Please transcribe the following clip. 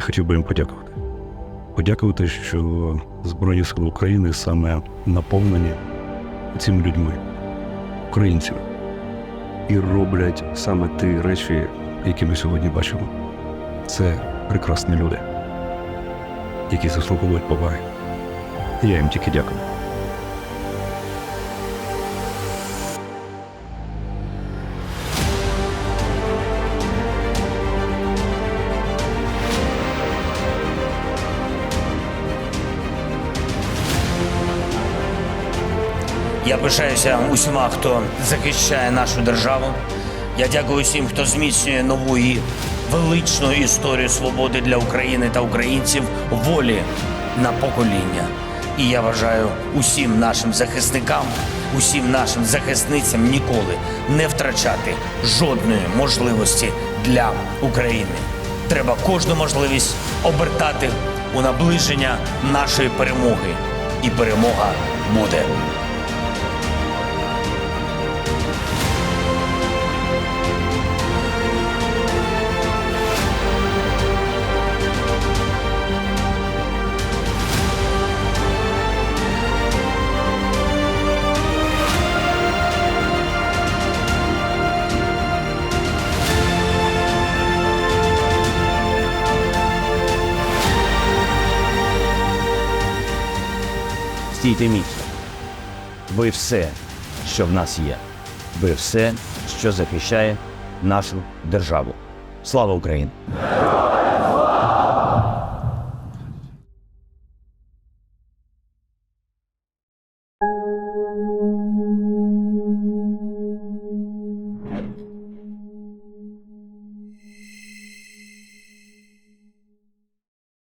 Я хотів би їм подякувати. Подякувати, що Збройні Сили України саме наповнені цими людьми, українцями, і роблять саме ті речі, які ми сьогодні бачимо. Це прекрасні люди, які заслуговують поваги. Я їм тільки дякую. Я пишаюся усіма, хто захищає нашу державу. Я дякую всім, хто зміцнює нову і величну історію свободи для України та українців волі на покоління. І я бажаю усім нашим захисникам, усім нашим захисницям ніколи не втрачати жодної можливості для України. Треба кожну можливість обертати у наближення нашої перемоги. І перемога буде. Стійте міцно. Ви все, що в нас є. Ви все, що захищає нашу державу. Слава Україні!